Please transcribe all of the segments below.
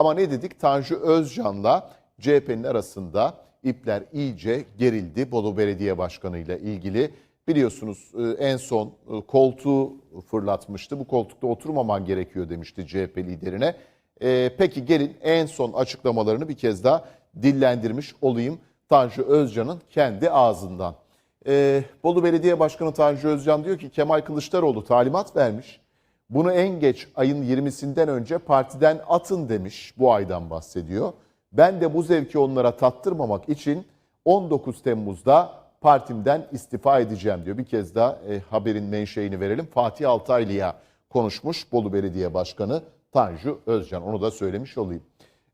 Ama ne dedik? Tanju Özcan'la CHP'nin arasında ipler iyice gerildi. Bolu Belediye Başkanı ile ilgili. Biliyorsunuz e, en son e, koltuğu fırlatmıştı. Bu koltukta oturmaman gerekiyor demişti CHP liderine. E, Peki gelin en son açıklamalarını bir kez daha dillendirmiş olayım. Tanju Özcan'ın kendi ağzından. E, Bolu Belediye Başkanı Tanju Özcan diyor ki Kemal Kılıçdaroğlu talimat vermiş. Bunu en geç ayın 20'sinden önce partiden atın demiş. Bu aydan bahsediyor. Ben de bu zevki onlara tattırmamak için 19 Temmuz'da partimden istifa edeceğim diyor. Bir kez daha e, haberin menşeini verelim. Fatih Altaylı'ya konuşmuş Bolu Belediye Başkanı Tanju Özcan. Onu da söylemiş olayım.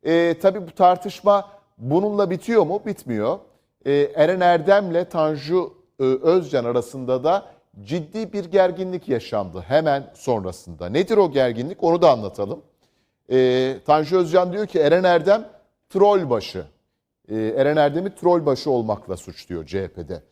E, tabii bu tartışma bununla bitiyor mu? Bitmiyor. E, Eren Erdem'le Tanju e, Özcan arasında da ciddi bir gerginlik yaşandı hemen sonrasında. Nedir o gerginlik? Onu da anlatalım. E, Tanju Özcan diyor ki Eren Erdem troll başı. E, Eren Erdem'i troll başı olmakla suçluyor CHP'de.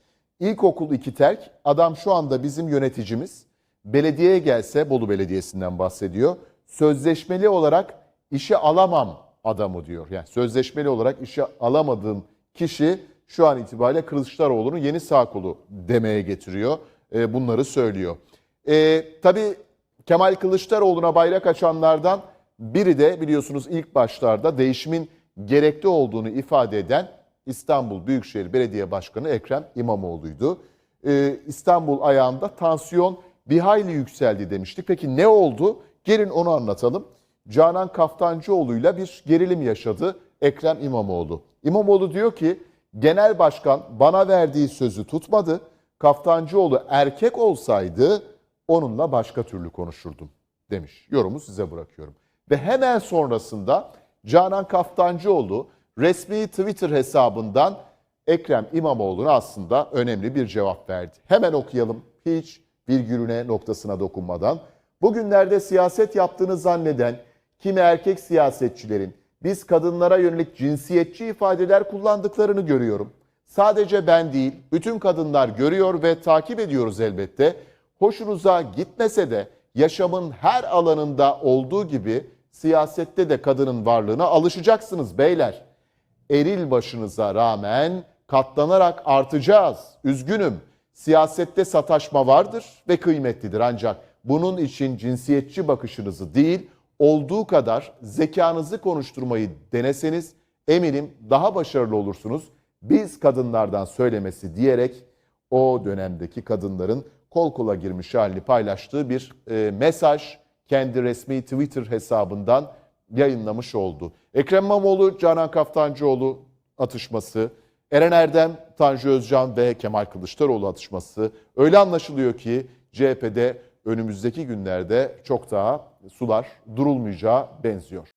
İlkokul iki terk, adam şu anda bizim yöneticimiz. Belediyeye gelse, Bolu Belediyesi'nden bahsediyor. Sözleşmeli olarak işe alamam adamı diyor. Yani sözleşmeli olarak işe alamadığım kişi şu an itibariyle Kılıçdaroğlu'nun yeni sağ kolu demeye getiriyor. E, bunları söylüyor. E, tabii Kemal Kılıçdaroğlu'na bayrak açanlardan biri de biliyorsunuz ilk başlarda değişimin gerekli olduğunu ifade eden İstanbul Büyükşehir Belediye Başkanı Ekrem İmamoğlu'ydu. Ee, İstanbul ayağında tansiyon bir hayli yükseldi demiştik. Peki ne oldu? Gelin onu anlatalım. Canan Kaftancıoğlu'yla bir gerilim yaşadı Ekrem İmamoğlu. İmamoğlu diyor ki genel başkan bana verdiği sözü tutmadı. Kaftancıoğlu erkek olsaydı onunla başka türlü konuşurdum demiş. Yorumu size bırakıyorum. Ve hemen sonrasında Canan Kaftancıoğlu resmi Twitter hesabından Ekrem İmamoğlu'na aslında önemli bir cevap verdi. Hemen okuyalım hiç virgülüne noktasına dokunmadan. Bugünlerde siyaset yaptığını zanneden kimi erkek siyasetçilerin biz kadınlara yönelik cinsiyetçi ifadeler kullandıklarını görüyorum. Sadece ben değil, bütün kadınlar görüyor ve takip ediyoruz elbette. Hoşunuza gitmese de yaşamın her alanında olduğu gibi siyasette de kadının varlığına alışacaksınız beyler. Eril başınıza rağmen katlanarak artacağız. Üzgünüm. Siyasette sataşma vardır ve kıymetlidir ancak bunun için cinsiyetçi bakışınızı değil, olduğu kadar zekanızı konuşturmayı deneseniz eminim daha başarılı olursunuz. Biz kadınlardan söylemesi diyerek o dönemdeki kadınların kol kola girmiş halini paylaştığı bir e, mesaj kendi resmi Twitter hesabından yayınlamış oldu. Ekrem İmamoğlu, Canan Kaftancıoğlu atışması, Eren Erdem, Tanju Özcan ve Kemal Kılıçdaroğlu atışması öyle anlaşılıyor ki CHP'de önümüzdeki günlerde çok daha sular durulmayacağı benziyor.